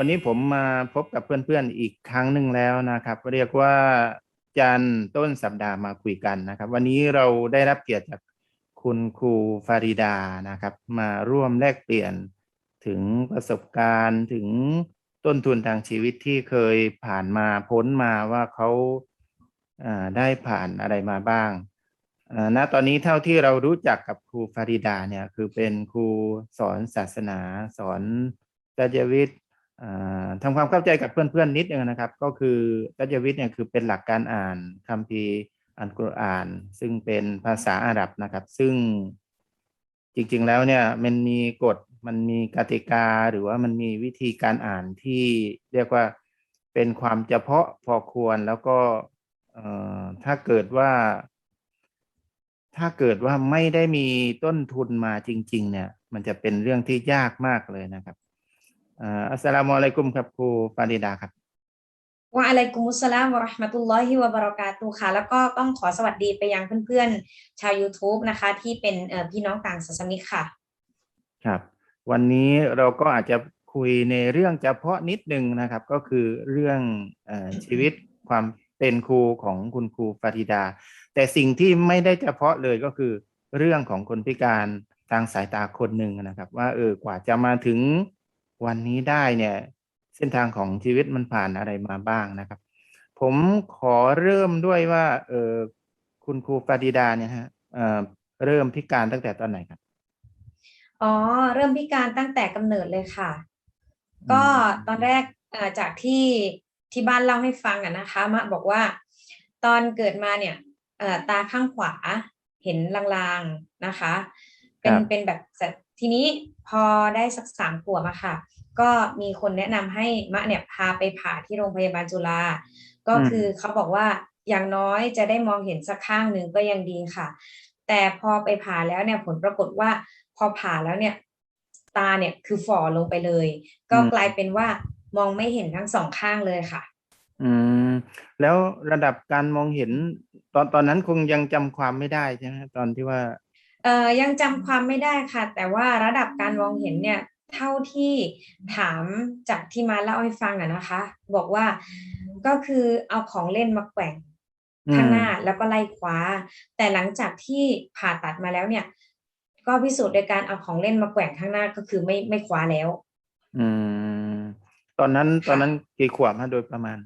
วันนี้ผมมาพบกับเพื่อนๆอีกครั้งหนึ่งแล้วนะครับ เรียกว่าจันต้นสัปดาห์มาคุยกันนะครับ วันนี้เราได้รับเกียรติจากคุณครูฟาริดานะครับ มาร่วมแลกเปลี่ยนถึงประสบการณ์ถึงต้นทุนทางชีวิตที่เคยผ่านมาพ้นมาว่าเขาได้ผ่านอะไรมาบ้างณตอนนี้เท่าที่เรารู้จักกับครูฟาริดาเนี่ยคือเป็นครูสอนศาสนา สอนตัจวิทย์ ทำความเข้าใจกับเพื่อนๆนิดนึงนะครับ ก็คือตัจวิทย์เนี่ยคือเป็นหลักการอ่านคัมภีร์อัลกุรอาน ซึ่งเป็นภาษาอาหรับนะครับ ซึ่งจริงๆแล้วเนี่ยมันมีกฎมันมีกติกาหรือว่ามันมีวิธีการอ่านที่เรียกว่าเป็นความเฉพาะพอควรแล้วก็ถ้าเกิดว่า ถ้าเกิดว่าไม่ได้มีต้นทุนมาจริง ๆ เนี่ย มันจะเป็นเรื่องที่ยากมากเลยนะครับ อ่าอัสสลามุอะลัยกุมครับครูฟาริดาครับวะอะลัยกุมุสสลามวะเราะห์มะตุลลอฮิวะบะเราะกาตุฮ์ค่ะ แล้วก็ต้องขอสวัสดีไปยังเพื่อนๆ ชาว YouTube นะคะ ที่เป็นเอ่อพี่น้องต่างศาสนิกค่ะ ครับ วันนี้เราก็อาจจะคุยในเรื่องเฉพาะนิดนึงนะครับ ก็คือเรื่องเออชีวิตความเป็นครูของคุณครูฟาริดา แต่สิ่งที่ไม่ได้เฉพาะเลยก็คือเรื่องของคนพิการทางสายตาคนหนึ่งนะครับ ว่าเออกว่าจะมาถึง วันนี้ได้เนี่ย เส้นทางของชีวิตมันผ่านอะไรมาบ้างนะครับ ผมขอเริ่มด้วยว่า เออคุณครูฟาริดาเนี่ยฮะเอ่อเริ่มพิการตั้งแต่ตอนไหนครับอ๋อ เริ่มพิการตั้งแต่กำเนิดเลยค่ะ ก็ตอนแรกเอ่อจากที่ที่บ้านเล่าให้ฟังอะนะคะมะบอกว่า ตอนเกิดมาเนี่ยเอ่อตาข้างขวาเห็นลางๆนะคะ เป็นครับเป็นแบบแต่ทีนี้ พอได้สักสามขวบอะค่ะ ก็มีคนแนะนำให้มะเนี่ยพาไปผ่าที่โรงพยาบาลจุฬาก็คือเขาบอกว่าอย่างน้อยจะได้มองเห็นสักข้างหนึ่งก็ยังดีค่ะ แต่พอไปผ่าแล้วเนี่ยผลปรากฏว่าพอผ่าแล้วเนี่ย ตาเนี่ยคือฝ่อลงไปเลย ก็อืมกลายเป็นว่ามองไม่เห็นทั้งสองข้างเลยค่ะ อืม แล้วระดับการมองเห็น ตอนตอนนั้นคงยังจำความไม่ได้ใช่ไหมตอนที่ว่าเอ่อยังจำความไม่ได้ค่ะ แต่ว่าระดับการมองเห็นเนี่ยเท่าที่ถามจากที่มาเล่าให้ฟังอะนะคะ บอกว่าก็คือเอาของเล่นมาแกว่งอืมข้างหน้าแล้วก็ไล่คว้า แต่หลังจากที่ผ่าตัดมาแล้วเนี่ย ก็พิสูจน์โดยการเอาของเล่นมาแกว่งข้างหน้าก็คือไม่ไม่คว้าแล้ว อืม ตอนนั้นค่ะตอนนั้นกี่ขวบฮะโดยประมาณ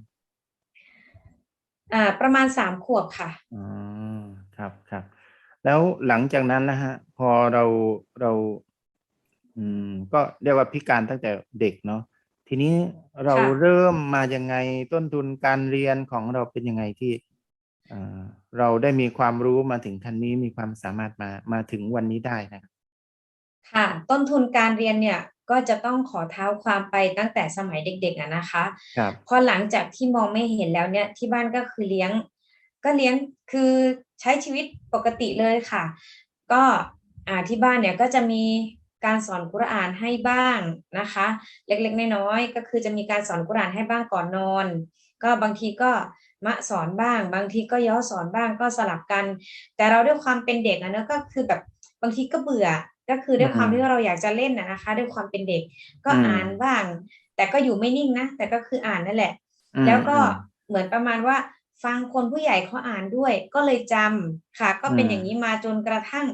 อ่า ประมาณสามขวบค่ะอ๋อครับครับ แล้วหลังจากนั้นนะฮะ พอเราเรา อืม ก็เรียกว่าพิการตั้งแต่เด็กเนาะทีนี้เราค่ะ เริ่มมายังไงต้นทุนการเรียนของเราเป็นยังไงที่เอ่อเราได้มีความรู้มาถึงขั้นนี้มีความสามารถมามาถึงวันนี้ได้นะครับ ค่ะต้นทุนการเรียนเนี่ยก็จะต้องขอเท้าความไปตั้งแต่สมัยเด็กๆอะนะคะครับ พอหลังจากที่มองไม่เห็นแล้วเนี่ยที่บ้านก็คือเลี้ยง ก็เลี้ยงคือ ใช้ชีวิตปกติเลยค่ะ ก็อ่าที่บ้านเนี่ยก็จะมีการสอนกุรอานให้บ้างนะคะ เล็กๆน้อยๆก็คือจะมีการสอนกุรอานให้บ้างก่อนนอน ก็บางทีก็มะสอนบ้าง บางทีก็ย้อสอนบ้างก็สลับกัน แต่เราด้วยความเป็นเด็กนะเนอะก็คือแบบบางทีก็เบื่อก็คือด้วยความอืมที่เราอยากจะเล่นนะนะคะ ด้วยความเป็นเด็กก็อืมอ่านบ้าง แต่ก็อยู่ไม่นิ่งนะแต่ก็คืออ่านนั่นแหละอืมแล้วก็อืมเหมือนประมาณว่า ฟังคนผู้ใหญ่เขาอ่านด้วย ก็เลยจำค่ะ ก็เป็นอืมอย่างนี้มาจนกระทั่ง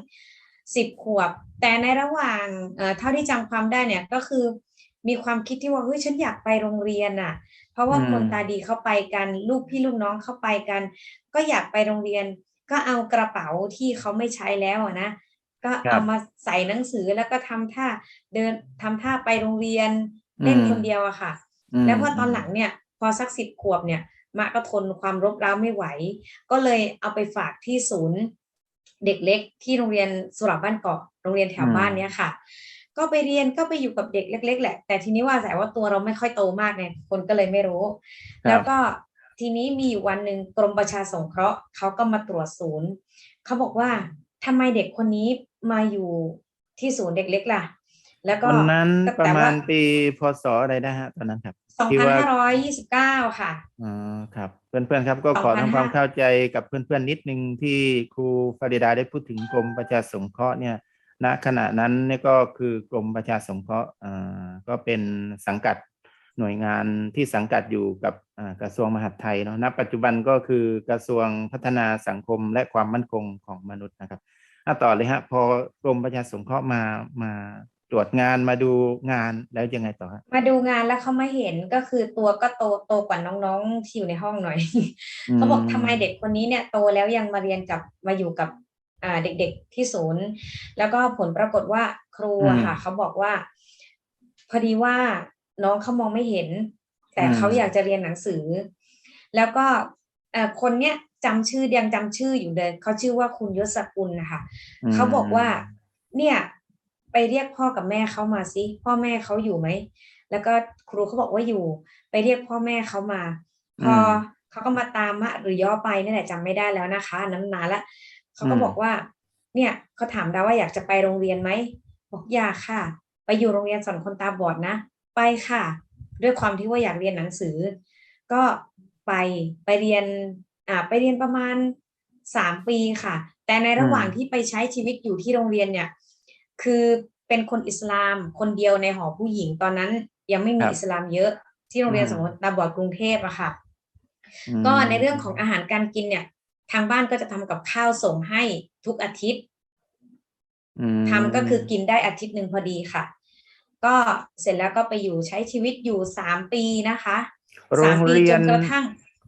สิบขวบ แต่ในระหว่างเอ่อเท่าที่จำความได้เนี่ยก็คือมีความคิดที่ว่าเฮ้ยฉันอยากไปโรงเรียนน่ะ เพราะว่าอืมคนตาดีเข้าไปกัน ลูกพี่ลูกน้องเข้าไปกัน ก็อยากไปโรงเรียน ก็เอากระเป๋าที่เขาไม่ใช้แล้วอะนะก็เอามาใส่หนังสือแล้วก็ทำท่าเดินทำท่าไปโรงเรียนเล่นคนเดียวอะค่ะมแล้วพอตอนหลังเนี่ย พอสักสิบขวบเนี่ย มะก็ทนความรบเร้าไม่ไหว ก็เลยเอาไปฝากที่ศูนย์เด็กเล็กที่โรงเรียนสุราบ้านเกาะโรงเรียนแถวบ้านเนี่ยค่ะ ก็ไปเรียนก็ไปอยู่กับเด็กเล็ก ๆ แหละ แต่ทีนี้ว่าแต่ว่าตัวเราไม่ค่อยโตมากเนี่ยคนก็เลยไม่รู้ครับแล้วก็ทีนี้มีอยู่วันหนึ่งกรมประชาสงเคราะห์เขาก็มาตรวจศูนย์เขาบอกว่าทำไมเด็กคนนี้มาอยู่ที่ศูนย์เด็กเล็กล่ะ แล้วตก็อนนั้นก็ประแต่มาว่าณปีพศอะไรนะฮะตอนนั้นครับ สองที่พันว่าห้าร้อยยี่สิบเก้าค่ะอ๋อครับ เพื่อนๆครับก็ขอ2,500ทำความเข้าใจกับเพื่อนๆนิดนึงที่ครูฟาริดาได้พูดถึงกรมประชาสงเคราะห์เนี่ยณขณะนั้นเนี่ยก็คือกรมประชาสงเคราะห์อ่าก็เป็นสังกัดหน่วยงานที่สังกัดอยู่กับอ่ากระทรวงมหาดไทยเนาะณปัจจุบันก็คือกระทรวงพัฒนาสังคมและความมั่นคงของมนุษย์นะครับอะต่อเลยฮะพอกรมประชาสงเคราะห์มามา ตรวจงานมาดูงานแล้วยังไงต่อฮะมาดูงานแล้วเขามาเห็นก็คือตัวก็โตโตกว่าน้องๆที่อยู่ในห้องหน่อยเขาบอกทำไมเด็กคนนี้เนี่ยโตแล้วยังมาเรียนกับมาอยู่กับอ่าเด็กๆที่ศูนย์ แล้วก็ผลปรากฏว่าครูอะค่ะเขาบอกว่า พอดีว่าน้องเขามองไม่เห็น แต่เขาอยากจะเรียนหนังสือ แล้วก็เอ่อคนเนี้ยจำชื่อยังจำชื่ออยู่เลยเขาชื่อว่าคุณยศกุลนะคะมเขาบอกว่า เนี่ย ไปเรียกพ่อกับแม่เขามาสิพ่อแม่เขาอยู่ไหมแล้วก็ครูเขาบอกว่าอยู่ ไปเรียกพ่อแม่เขามา พอเขาก็มาตามมาหรือย่อไปนี่แหละจำไม่ได้แล้วนะคะอันนั้นนานละเขาก็บอกว่า เนี่ยเขาถามดาว่าอยากจะไปโรงเรียนไหมบอกอยากค่ะ ไปอยู่โรงเรียนสอนคนตาบอดนะ ไปค่ะ ด้วยความที่ว่าอยากเรียนหนังสือ ก็ไปไปเรียนอ่าไปเรียนประมาณสามปีค่ะ แต่ในระหว่างที่ไปใช้ชีวิตอยู่ที่โรงเรียนเนี่ย คือเป็นคนอิสลามคนเดียวในหอผู้หญิงตอนนั้น ยังไม่มีอิสลามเยอะที่โรงเรียนสอนคนตาบอดกรุงเทพอะค่ะอืมก็ในเรื่องของอาหารการกินเนี่ย ทางบ้านก็จะทำกับข้าวส่งให้ทุกอาทิตย์อืมทำก็คือกินได้อาทิตย์หนึ่งพอดีค่ะ ก็เสร็จแล้วก็ไปอยู่ใช้ชีวิตอยู่สามปีนะคะโรสามงปีเรียจนนกระทั่ง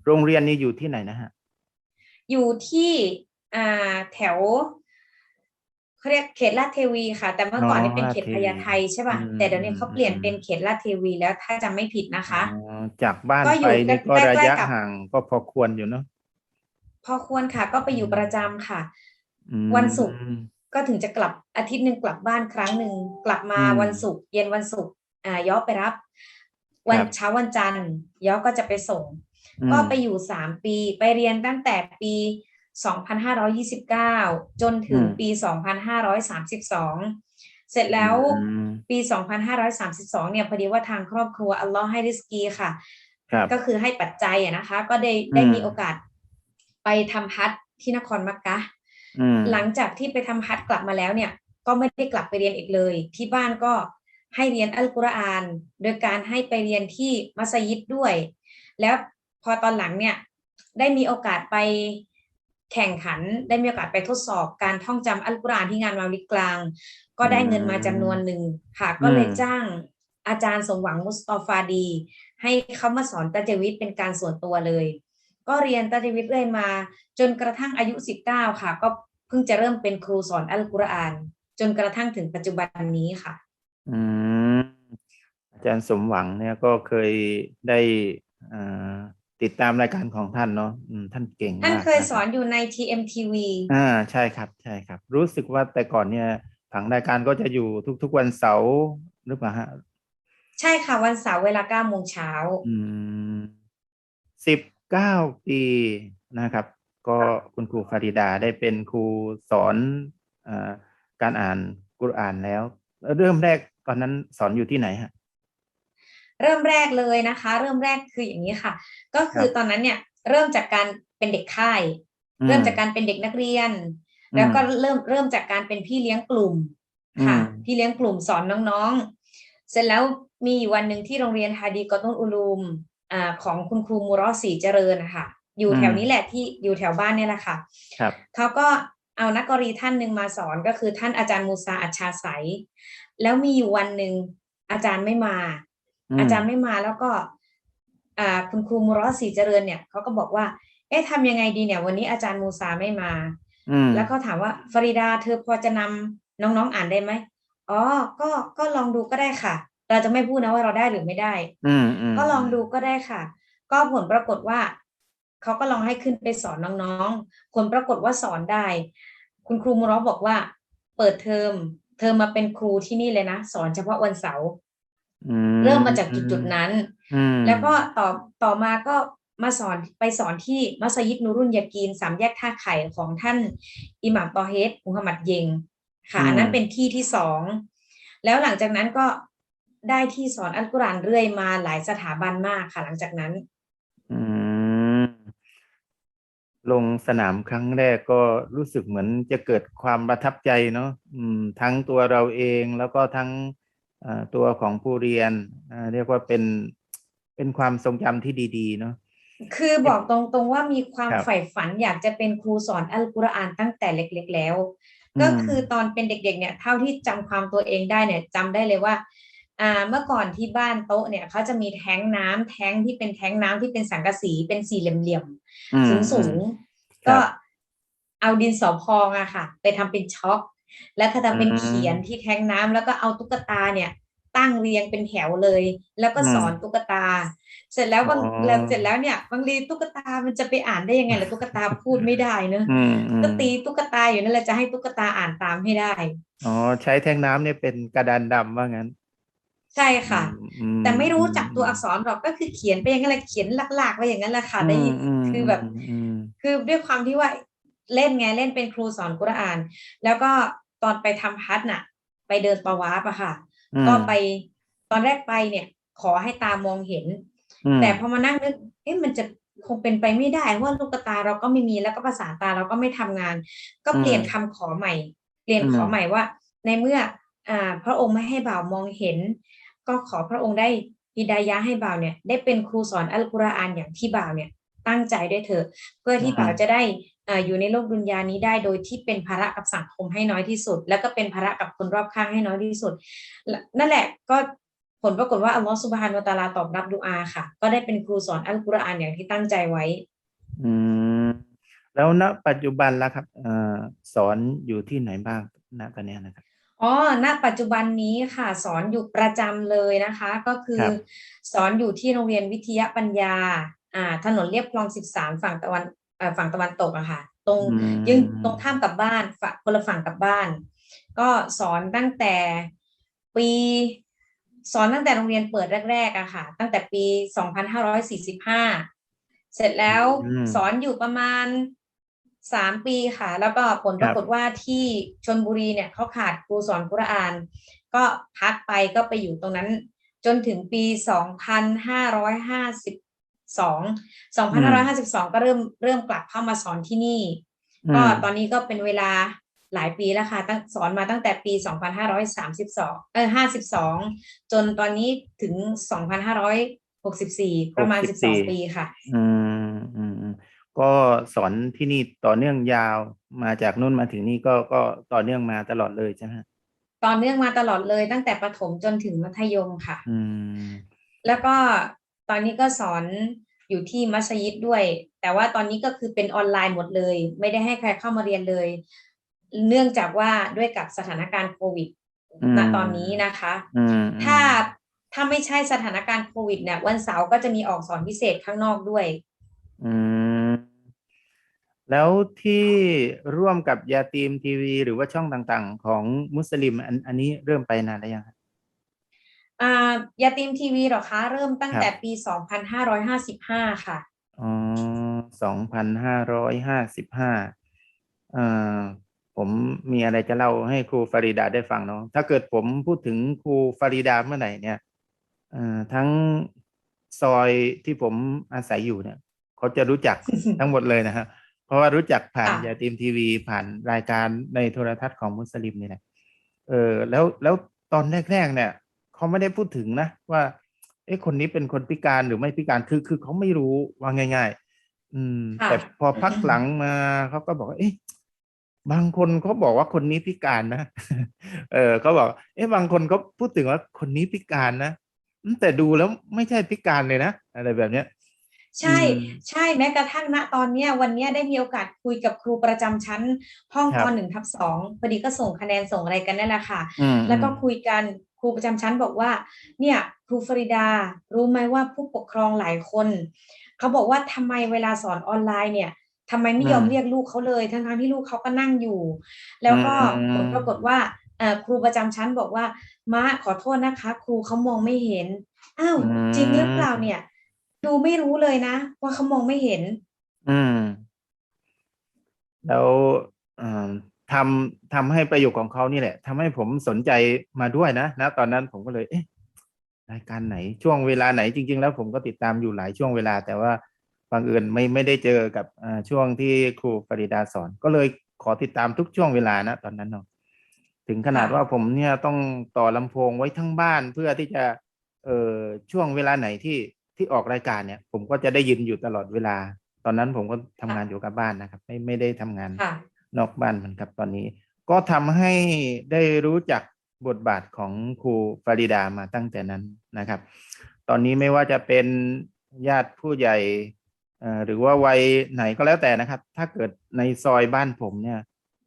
โรงเรียนนี้อยู่ที่ไหนนะฮะ อยู่ที่อ่าแถว เขาเรียกเขตลาดเทวีค่ะ แต่เมื่อก่อนนี่เป็นเขตพญาไทใช่ป่ะแต่เดี๋ยวนี้เขาเปลี่ยนเป็นเขตลาดเทวีแล้วถ้าจำไม่ผิดนะคะอ๋อจากบ้านก็อยู่ไปนี่ก็ใกล้ๆระยะกับห่างก็พอควรอยู่เนาะพอควรค่ะ ก็ไปอยู่ประจำค่ะอืมวันศุกร์ก็ถึงจะกลับอาทิตย์หนึ่งกลับบ้านครั้งหนึ่งกลับมาอืมวันศุกร์เย็นวันศุกร์อ่าย้อไปรับ วันครับเช้าวันจันทร์ย้อก็จะไปส่งอืมก็ไปอยู่สามปีไปเรียนตั้งแต่ปี 2529 จนถึงปี 2532 เสร็จแล้วอืมปี 2532 เนี่ยพอดีว่าทางครอบครัวอัลลอฮ์ให้ริสกีค่ะครับก็คือให้ปัจจัยอะนะคะ ก็ได้ได้อืมมีโอกาสไปทำฮัจญ์ที่นครมักกะฮ์อืมหลังจากที่ไปทำฮัจญ์กลับมาแล้วเนี่ย ก็ไม่ได้กลับไปเรียนอีกเลย ที่บ้านก็ให้เรียนอัลกุรอาน โดยการให้ไปเรียนที่มัสยิดด้วย แล้วพอตอนหลังเนี่ยได้มีโอกาสไป แข่งขันได้มีโอกาสไปทดสอบการท่องจำอัลกุรอานที่งานมาวิกกลาง ก็ได้เงินมาจำนวนหนึ่งค่ะก็เลยจ้างอาจารย์สมหวังมุสตอฟาดี ให้เขามาสอนตะเจวิตเป็นการส่วนตัวเลย ก็เรียนตะเจวิตเรื่อยมา จนกระทั่งอายุ 19 ค่ะ ก็เพิ่งจะเริ่มเป็นครูสอนอัลกุรอาน จนกระทั่งถึงปัจจุบันนี้ค่ะ อืมอาจารย์สมหวังเนี่ยก็เคยได้อ่า ติดตามรายการของท่านเนาะอืมท่านเก่งมากท่านเคยะรับสอนอยู่ใน TMTV อ่าใช่ครับใช่ครับ รู้สึกว่าแต่ก่อนเนี่ยผังรายการก็จะอยู่ทุก ๆ วันเสาร์หรือเปล่าฮะใช่ค่ะวันเสาร์เวลา9โมงเช้าอืมสิบเก้าปีนะครับ ก็คุณครูฟาริดาได้เป็นครูสอนอาการอ่านกุรอานแล้ว เริ่มแรกตอนนั้นสอนอยู่ที่ไหนฮะ เริ่มแรกเลยนะคะ เริ่มแรกคืออย่างนี้ค่ะ ก็คือครับตอนนั้นเนี่ยเริ่มจากการเป็นเด็กค่ายอืเริ่มจากการเป็นเด็กนักเรียน แล้วก็เริ่มเริ่มจากการเป็นพี่เลี้ยงกลุ่มค่ะอืมพี่เลี้ยงกลุ่มสอนน้องๆ เสร็จแล้วมีอยู่วันหนึ่งที่โรงเรียนฮาดีกอตุนอุลูมอ่าของคุณครูมูรอสีเจริญนะคะอยู่แถวนี้แหละที่อยู่แถวบ้านเนี่ยแหละค่ะครับเขาก็เอานักกรีท่านหนึ่งมาสอนก็คือท่านอาจารย์มูซาอัชชาไสยแล้วมีอยู่วันหนึ่งอาจารย์ไม่มา อืมอาจารย์ไม่มาแล้วก็อ่าคุณครูมูรอสีเจริญเนี่ยเขาก็บอกว่า เอ๊ะทำยังไงดีเนี่ย วันนี้อาจารย์มูซาไม่มาอืมแล้วก็ถามว่าฟาริดาเธอพอจะนำน้องๆอ่านได้ไหมอ๋อ ก็ก็ลองดูก็ได้ค่ะ เราจะไม่พูดนะว่าเราได้หรือไม่ได้ อืมอืมก็ลองดูก็ได้ค่ะ ก็ผลปรากฏว่าเขาก็ลองให้ขึ้นไปสอนน้องๆ ผลปรากฏว่าสอนได้ คุณครูมูรอบอกว่า เปิดเทอมเธอมาเป็นครูที่นี่เลยนะ สอนเฉพาะวันเสาร์อื เริ่มมาจากจุดๆนั้นอืมแล้วก็ต่อต่อมาก็มาสอนไปสอนที่มัสยิดนูรุนยากีนสามแยกท่าไข่ของท่านอิหม่ามตอเฮดมุฮัมมัดเยงค่ะอันนั้นเป็นที่ที่สองแล้วหลังจากนั้นก็ได้ที่สอนอัลกุรอานเรื่อยมาหลายสถาบันมากค่ะ หลังจากนั้นอืมลงสนามครั้งแรกก็รู้สึกเหมือนจะเกิดความประทับใจเนาะอืมทั้งตัวเราเองแล้วก็ทั้งอ่า ตัวของผู้เรียนอ่าเรียกว่าเป็นเป็นความทรงจำที่ดีๆเนาะคือบอกตรงๆว่ามีความครับใฝ่ฝันอยากจะเป็นครูสอนอัลกุรอานตั้งแต่เล็กๆแล้ว ก็คือตอนเป็นเด็กๆเนี่ยเท่าที่จำความตัวเองได้เนี่ยจำได้เลยว่าอ่าเมื่อก่อนที่บ้านโต๊ะเนี่ยเขาจะมีแท้งน้ำแท้งที่เป็นแท้งน้ำที่เป็นสังกะสีเป็นสี่เหลี่ยมอืมๆสูงครัๆก็บเอาดินสอพองอะค่ะ ไปทำเป็นช็อก แล้วก็ทำเป็นอืมเขียนที่แท้งน้ำแล้วก็เอาตุ๊กตาเนี่ย ตั้งเรียงเป็นแถวเลย แล้วก็อืมสอนตุ๊กตา เสร็จแล้วบางอ๋อแล้วเสร็จแล้วเนี่ยบางทีตุ๊กตามันจะไปอ่านได้ยังไงล่ะตุ๊กตาพูดไม่ได้เนอะอืมอืมก็ตีตุ๊กตาอยู่นั่นแหละจะให้ตุ๊กตาอ่านตามให้ได้อ๋อใช้แท่งน้ำเนี่ยเป็นกระดานดำว่างั้น ใช่ค่ะอืแต่ไม่รู้จักตัวอักษรหรอกก็คือเขียนไปอย่างนั้นแหละเขียนหลักๆไว้อย่างนั้นแหละค่ะได้ยินมมคือแบบอืมคือด้วยความที่ว่า เล่นไงเล่นเป็นครูสอนกุรอาน แล้วก็ตอนไปทำฮัทน่ะ ไปเดินตะวาฟอะค่ะอืมก็ไปตอนแรกไปเนี่ย ขอให้ตามองเห็นอืมแต่พอมานั่งนึกเอ๊ะมันจะคงเป็นไปไม่ได้เพราะว่าลูกตาเราก็ไม่มีแล้วก็ภาษาตาเราก็ไม่ทำงาน ก็เปลี่ยนคำขอใหม่ เปลี่ยนขอใหม่ว่า ในเมื่ออ่า พระองค์ไม่ให้บ่าวมองเห็น ก็ขอพระองค์ได้ฮิดายะห์ให้บ่าวเนี่ย ได้เป็นครูสอนอัลกุรอานอย่างที่บ่าวเนี่ย ตั้งใจด้วยเถอะเพื่อที่บ่าวจะได้ อ่าอยู่ในโลกดุนยานี้ได้โดยที่เป็นภาระกับสังคมให้น้อยที่สุด แล้วก็เป็นภาระกับคนรอบข้างให้น้อยที่สุดและนั่นแหละก็ผลปรากฏว่าอัลลอฮฺสุบฮานวะตะอาลาตอบรับดุอาค่ะ ก็ได้เป็นครูสอนอัลกุรอานอย่างที่ตั้งใจไว้ อืมแล้วณปัจจุบันล่ะครับเอ่อสอนอยู่ที่ไหนบ้างณตอนเนี้ยนะครับอ๋อ ณ ปัจจุบันนี้ค่ะ สอนอยู่ประจำเลยนะคะ ก็คือครับสอนอยู่ที่โรงเรียนวิทยาปัญญา อ่า ถนนเรียบคลองสิบสามฝั่งตะวันอ่า ฝั่งตะวันตกอะค่ะ ตรงอืมยึงตรงข้ามกับบ้านฝั่งคนละฝั่งกับบ้าน ก็สอนตั้งแต่ปีสอนตั้งแต่โรงเรียนเปิดแรกๆอะค่ะ ตั้งแต่ปีสองพันห้าร้อยสี่สิบห้าเสร็จแล้วอืมสอนอยู่ประมาณสามปีค่ะ แล้วก็ผลคปรับรากฏว่าที่ชนบุรีเนี่ยเขาขาดครูสอนกุรอาน ก็พักไปก็ไปอยู่ตรงนั้น จนถึงปีส องพันห้าร้อยห้าสิบสองสองพันห้าร้อยห้าสิบสองก็เริ่มเริ่มกลับเข้ามาสอนที่นี่อืมก็ตอนนี้ก็เป็นเวลาหลายปีแล้วค่ะตั้งสอนมาตั้งแต่ปี 2532 เออ52 จนตอนนี้ถึง 2564 ประมาณ 12 ปีค่ะอืมอืมอืมก็สอนที่นี่ต่อเนื่องยาวมาจากนู่นมาถึงนี่ก็ก็ต่อเนื่องมาตลอดเลยใช่ไหมต่อเนื่องมาตลอดเลยตั้งแต่ประถมจนถึงมัธยมค่ะ อืมแล้วก็ ตอนนี้ก็สอนอยู่ที่มัสยิดด้วย แต่ว่าตอนนี้ก็คือเป็นออนไลน์หมดเลย ไม่ได้ให้ใครเข้ามาเรียนเลย เนื่องจากว่าด้วยกับสถานการณ์โควิดอืมณตอนนี้นะคะอืมถ้าถ้าไม่ใช่สถานการณ์โควิดเนี่ยวันเสาร์ก็จะมีออกสอนพิเศษข้างนอกด้วย อืม แล้วที่ร่วมกับยาตีมทีวี หรือว่าช่องต่างๆ ของมุสลิม อันอันนี้เริ่มไปนานแล้วยังครับอ่า ยาตีมทีวีเหรอคะ เริ่มตั้งครับแต่ปี2555ค่ะอ๋อสองพันห้าร้อยห้าสิบห้าเอ่อผมมีอะไรจะเล่าให้ครูฟาริดาได้ฟังเนาะถ้าเกิดผมพูดถึงครูฟาริดาเมื่อไหร่เนี่ยเอ่อทั้งซอยที่ผมอาศัยอยู่เนี่ยเขาจะรู้จักทั้งหมดเลยนะฮะเพราะว่ารู้จักผ่านค่ะยาตีมทีวีผ่านรายการในโทรทัศน์ของมุสลิมนี่แหละเออแล้วแล้วตอนแรกๆเนี่ย เขาไม่ได้พูดถึงนะว่าเอ๊ะคนนี้เป็นคนพิการหรือไม่พิการคือคือเขาไม่รู้ว่าง่าย ๆ อืมค่ะแต่พอพักหลังมาเขาก็บอกว่าเอ๊ะบางคนเขาบอกว่าคนนี้พิการนะ เออเขาบอก เอ๊ะบางคนเขาพูดถึงว่าคนนี้พิการนะอืมแต่ดูแล้วไม่ใช่พิการเลยนะอะไรแบบเนี้ย ใช่อืมใช่แม้กระทั่งณตอนเนี้ยวันเนี้ยได้มีโอกาสคุยกับครูประจำชั้น ห้องครัปบหนึ่งทับสองพอดีก็ส่งคะแนนส่งอะไรกันนั่นแหละค่ะอืมแล้วก็อืมคุยกัน ครูประจำชั้นบอกว่า เนี่ยครูฟริดา รู้ไหมว่าผู้ปกครองหลายคน เขาบอกว่าทำไมเวลาสอนออนไลน์เนี่ยทำไมไม่ยอมอืมเรียกลูกเขาเลย ทั้งๆที่ลูกเขาก็นั่งอยู่ แล้วก็อืมผลปรากฏว่าเอ่อครูประจำชั้นบอกว่าม้าขอโทษนะคะ ครูเขามองไม่เห็นอ้าวจริงหรือเปล่าเนี่ยดูไม่รู้เลยนะ ว่าเขามองไม่เห็น อืม แล้วเอ่อ ทำทำให้ประโยคของเขานี่แหละทำให้ผมสนใจมาด้วยนะนะตอนนั้นผมก็เลย เอ๊ะรายการไหนช่วงเวลาไหนจริง ๆ แล้วผมก็ติดตามอยู่หลายช่วงเวลา แต่ว่าบางเอิญไม่ไม่ได้เจอกับอ่าช่วงที่ครูปริดาสอน ก็เลยขอติดตามทุกช่วงเวลานะตอนนั้นเนาะถึงขนาดค่ะว่าผมเนี่ยต้องต่อลำโพงไว้ทั้งบ้านเพื่อที่จะ เอ่อช่วงเวลาไหนที่ที่ออกรายการเนี่ย ผมก็จะได้ยินอยู่ตลอดเวลา ตอนนั้นผมก็ทำงานอยู่กับบ้านนะครับ ไม่ไม่ได้ทำงานค่ะ นอกบ้านเหมือนกับตอนนี้ ก็ทำให้ได้รู้จักบทบาทของครูฟาริดามาตั้งแต่นั้นนะครับ ตอนนี้ไม่ว่าจะเป็นญาติผู้ใหญ่เอ่อหรือว่าวัยไหนก็แล้วแต่นะครับ ถ้าเกิดในซอยบ้านผมเนี่ย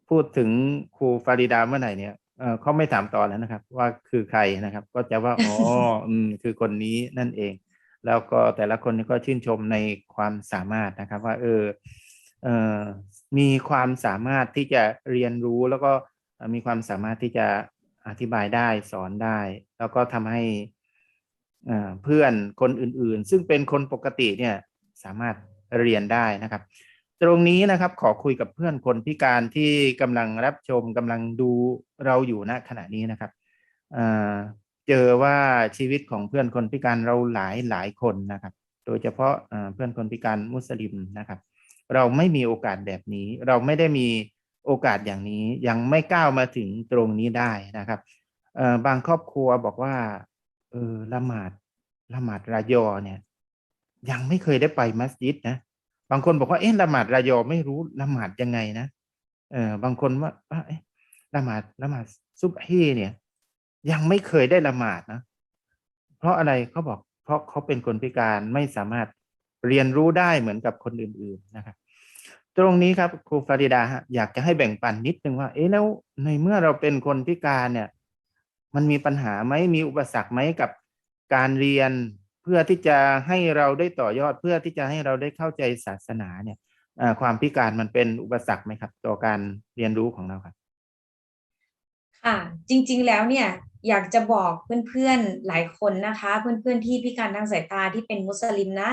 พูดถึงครูฟาริดาเมื่อไหร่เนี่ยเอ่อเขาไม่ถามต่อแล้วนะครับ ว่าคือใครนะครับ ก็จะว่าอ๋ออืมคือคนนี้นั่นเอง แล้วก็แต่ละคนก็ชื่นชมในความสามารถนะครับ ว่า เออเอ่อ มีความสามารถที่จะเรียนรู้แล้วก็มีความสามารถที่จะอธิบายได้สอนได้ แล้วก็ทำให้เพื่อนคนอื่นๆ ซึ่งเป็นคนปกติเนี่ยสามารถเรียนได้นะครับ ตรงนี้นะครับขอคุยกับเพื่อนคนพิการที่กำลังรับชมกำลังดูเราอยู่ณขณะนี้นะครับเจอว่าชีวิตของเพื่อนคนพิการเราหลายหลายคนนะครับ โดยเฉพาะเพื่อนคนพิการมุสลิมนะครับ เราไม่มีโอกาสแบบนี้ เราไม่ได้มีโอกาสอย่างนี้ ยังไม่ก้าวมาถึงตรงนี้ได้นะครับบางครอบครัวบอกว่าเออละหมาดละหมาดรายอเนี่ย ยังไม่เคยได้ไปมัสยิดนะบางคนบอกว่าเอ๊ะละหมาดรายอไม่รู้ละหมาดยังไงนะเออบางคนว่าว่าเอ๊ะละหมาดละหมาดซุบฮีเนี่ย ยังไม่เคยได้ละหมาดนะเพราะอะไรเขาบอกเพราะเขาเป็นคนพิการไม่สามารถ เรียนรู้ได้เหมือนกับคนอื่นๆนะครับตรงนี้ครับครูฟาริดาฮะอยากจะให้แบ่งปันนิดนึงว่า เอ๊ะแล้วในเมื่อเราเป็นคนพิการเนี่ย มันมีปัญหาไหมมีอุปสรรคไหมกับการเรียนเพื่อที่จะให้เราได้ต่อยอดเพื่อที่จะให้เราได้เข้าใจศาสนาเนี่ยความพิการมันเป็นอุปสรรคไหมครับ ต่อการเรียนรู้ของเราครับค่ะจริงๆแล้วเนี่ยอยากจะบอกเพื่อนๆหลายคนนะคะ เพื่อนๆที่พิการทางสายตาที่เป็นมุสลิมนะ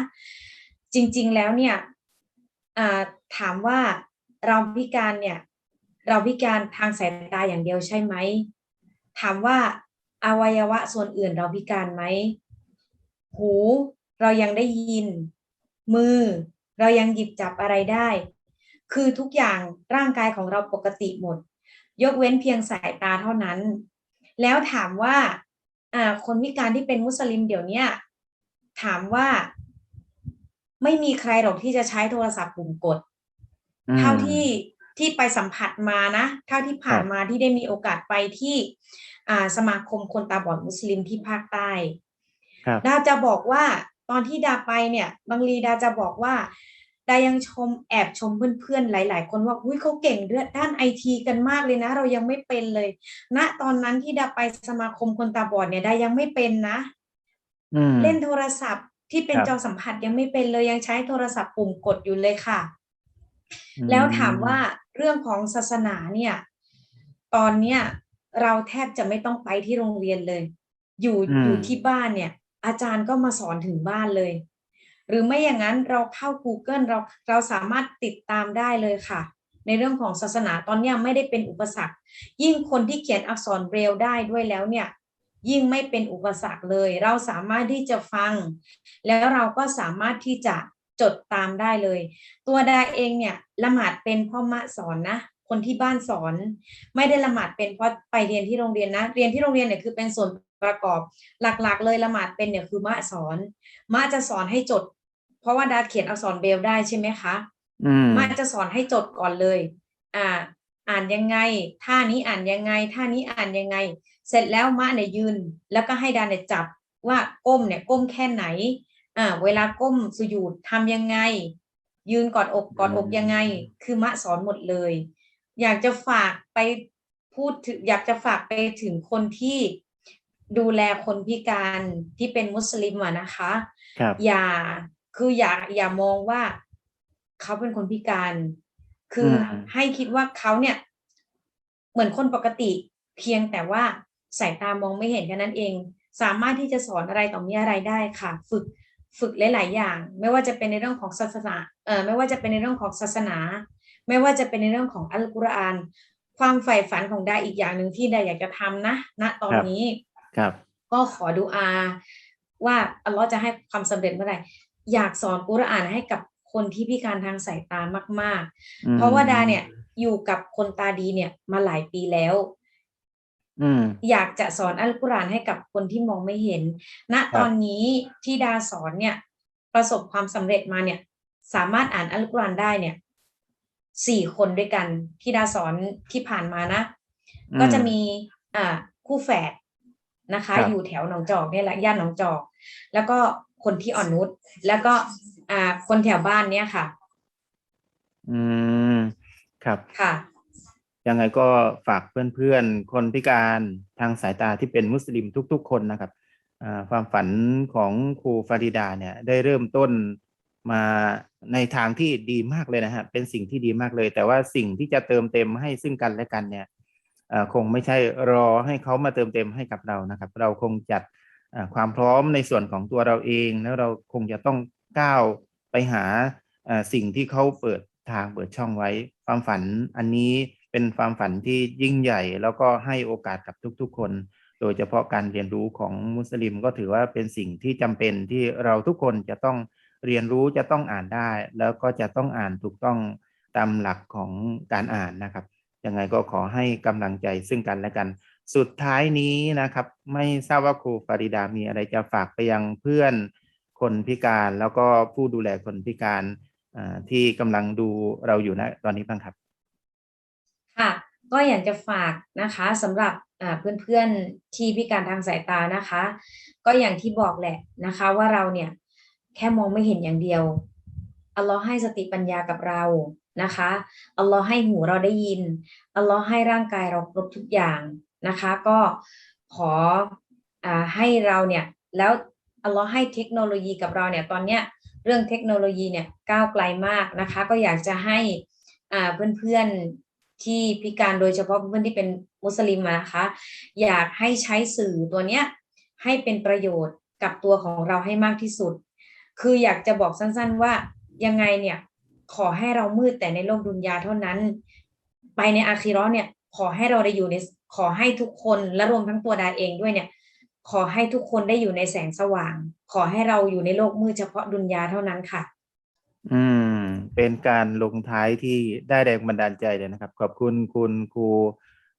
จริง ๆ แล้วเนี่ยถามว่าเราพิการเนี่ย เราพิการทางสายตาอย่างเดียวใช่ไหม ถามว่าอวัยวะส่วนอื่นเราพิการไหม หูเรายังได้ยิน มือ เรายังหยิบจับอะไรได้ คือทุกอย่างร่างกายของเราปกติหมด ยกเว้นเพียงสายตาเท่านั้น แล้วถามว่าคนพิการที่เป็นมุสลิมเดี๋ยวนี้ถามว่า ไม่มีใครหรอกที่จะใช้โทรศัพท์ปุ่มกดอืมเท่าที่ที่ไปสัมผัสมานะ เท่าที่ผ่านครับมาที่ได้มีโอกาสไปที่อ่าสมาคมคนตาบอดมุสลิมที่ภาคใต้ครับดาจะบอกว่าตอนที่ดาไปเนี่ย บางรีดาจะบอกว่าดายังชมแอบชมเพื่อนๆ หลาย ๆ คนว่าอุ้ยเขาเก่งเรื่องด้านไอทีกันมากเลยนะ เรายังไม่เป็นเลยณตอนนั้นที่ดาไปสมาคมคนตาบอดเนี่ยดายังไม่เป็นนะอืมเล่นโทรศัพท์ ที่เป็นครับจอสัมผัสยังไม่เป็นเลยยังใช้โทรศัพท์ปุ่มกดอยู่เลยค่ะอืมแล้วถามว่าเรื่องของศาสนาเนี่ย ตอนเนี้ยเราแทบจะไม่ต้องไปที่โรงเรียนเลย อยู่อืมอยู่ที่บ้านเนี่ย อาจารย์ก็มาสอนถึงบ้านเลย หรือไม่อย่างนั้นเราเข้า Google เราเราสามารถติดตามได้เลยค่ะ ในเรื่องของศาสนาตอนเนี้ยไม่ได้เป็นอุปสรรค ยิ่งคนที่เขียนอักษรเบรลได้ด้วยแล้วเนี่ย ยิ่งไม่เป็นอุปสรรคเลย เราสามารถที่จะฟัง แล้วเราก็สามารถที่จะจดตามได้เลย ตัวดาเองเนี่ยละหมาดเป็นเพ่อมะสอนนะคนที่บ้านสอน ไม่ได้ละหมาดเป็นเพราะไปเรียนที่โรงเรียนนะเรียนที่โรงเรียนเนี่ยคือเป็นส่วนประกอบหลักๆ เลยละหมาดเป็นเนี่ยคือมะสอนมะจะสอนให้จด เพราะว่าดาเขียนอักษรเบรลได้ใช่ไหมคะอืมมาจะสอนให้จดก่อนเลย อ่า อ่านยังไง ท่านี้อ่านยังไง ท่านี้อ่านยังไง เสร็จแล้วมะเนี่ยยืน แล้วก็ให้ดาเนี่ยจับว่าก้มเนี่ยก้มแค่ไหนอ่าเวลาก้มสุญูดทำยังไง ยืนกอดอกกอดอกยังไง คือมะสอนหมดเลย อยากจะฝากไปพูดถึงอยากจะฝากไปถึงคนที่ดูแลคนพิการที่เป็นมุสลิมอะนะคะครับอย่าคืออย่าอย่ามองว่าเขาเป็นคนพิการ คืออมให้คิดว่าเขาเนี่ย เหมือนคนปกติ เพียงแต่ว่า สายตามองไม่เห็นแค่นั้นเอง สามารถที่จะสอนอะไรต่อมีอะไรได้ค่ะ ฝึกฝึกหลาย ๆ อย่าง ไม่ว่าจะเป็นในเรื่องของศาสนาเอ่อไม่ว่าจะเป็นในเรื่องของศาสนา ไม่ว่าจะเป็นในเรื่องของอัลกุรอาน ความใฝ่ฝันของดาอีกอย่างหนึ่งที่ดาอยากจะทำนะ ณตอนนี้ครับก็ขอดูอา ว่าอัลเลอฮ์จะให้ความสำเร็จเมื่อไหร่อยากสอนกุรอานให้กับคนที่พิการทางสายตามากอืมๆเพราะว่าดาเนี่ยอยู่กับคนตาดีเนี่ยมาหลายปีแล้ว อืมอยากจะสอนอัลกุรอานให้กับคนที่มองไม่เห็น ณตอนนี้ที่ดาสอนเนี่ย ประสบความสำเร็จมาเนี่ย สามารถอ่านอัลกุรอานได้เนี่ยสี่คนด้วยกัน ที่ดาสอนที่ผ่านมานะอืมก็จะมีอ่าคู่แฝดนะคะครับอยู่แถวหนองจอกเนี่ยแหละย่านหนองจอก แล้วก็คนที่อ่อนนุชแล้วก็อ่าคนแถวบ้านเนี่ยค่ะ อืมครับค่ะ ยังไงก็ฝากเพื่อนๆ คนพิการทางสายตาที่เป็นมุสลิมทุกๆ คนนะครับความฝันของครูฟาริดาเนี่ยได้เริ่มต้นมาในทางที่ดีมากเลยนะฮะเป็นสิ่งที่ดีมากเลย แต่ว่าสิ่งที่จะเติมเต็มให้ซึ่งกันและกันเนี่ยคงไม่ใช่รอให้เขามาเติมเต็มให้กับเรานะครับ เราคงจัดความพร้อมในส่วนของตัวเราเอง แล้วเราคงจะต้องก้าวไปหาสิ่งที่เขาเปิดทางเปิดช่องไว้ ความฝันอันนี้ เป็นความฝันที่ยิ่งใหญ่ แล้วก็ให้โอกาสกับทุกๆคน โดยเฉพาะการเรียนรู้ของมุสลิมก็ถือว่าเป็นสิ่งที่จำเป็นที่เราทุกคนจะต้องเรียนรู้จะต้องอ่านได้ แล้วก็จะต้องอ่านถูกต้องตามหลักของการอ่านนะครับยังไงก็ขอให้กำลังใจซึ่งกันและกัน สุดท้ายนี้นะครับ ไม่ทราบว่าครูฟาริดามีอะไรจะฝากไปยังเพื่อนคนพิการแล้วก็ผู้ดูแลคนพิการที่กำลังดูเราอยู่นะตอนนี้บ้างครับ ค่ะก็อยากจะฝากนะคะสำหรับเพื่อนๆที่พิการทางสายตานะคะ ก็อย่างที่บอกแหละนะคะว่าเราเนี่ยแค่มองไม่เห็นอย่างเดียวอัลลอฮ์ให้สติปัญญากับเรานะคะอัลลอฮ์ให้หูเราได้ยินอัลลอฮ์ให้ร่างกายเราครบทุกอย่างนะคะ ก็ขออให้เราเนี่ยแล้วอัลลอฮ์ให้เทคโนโลยีกับเราเนี่ยตอนเนี้ยเรื่องเทคโนโลยีเนี่ยก้าวไกลมากนะคะ ก็อยากจะให้เพื่อนๆ ที่พิการโดยเฉพาะเพื่อนที่เป็นมุสลิมนะคะ อยากให้ใช้สื่อตัวเนี้ยให้เป็นประโยชน์กับตัวของเราให้มากที่สุด คืออยากจะบอกสั้นๆว่ายังไงเนี่ยขอให้เรามืดแต่ในโลกดุนยาเท่านั้น ไปในอาคิเราะห์เนี่ยขอให้เราได้อยู่ในขอให้ทุกคนและรวมทั้งตัวดาเองด้วยเนี่ย ขอให้ทุกคนได้อยู่ในแสงสว่าง ขอให้เราอยู่ในโลกมืดเฉพาะดุนยาเท่านั้นค่ะ อืม เป็นการลงท้ายที่ได้แรงบันดาลใจเลยนะครับ ขอบคุณคุณครู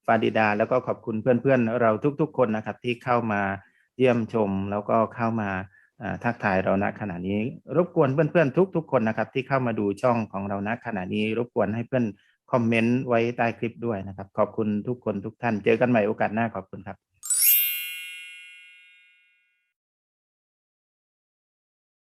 ฟาดิดา แล้วก็ขอบคุณเพื่อนๆ เราทุกๆ คนนะครับ ที่เข้ามาเยี่ยมชม แล้วก็เข้ามาอ่าทักทายเราณขณะนี้ รบกวนเพื่อนๆ ทุก ๆ คนนะครับ ที่เข้ามาดูช่องของเราณขณะนี้ รบกวนให้เพื่อนคอมเมนต์ไว้ใต้คลิปด้วยนะครับ ขอบคุณทุกคนทุกท่าน เจอกันใหม่โอกาสหน้าขอบคุณครับ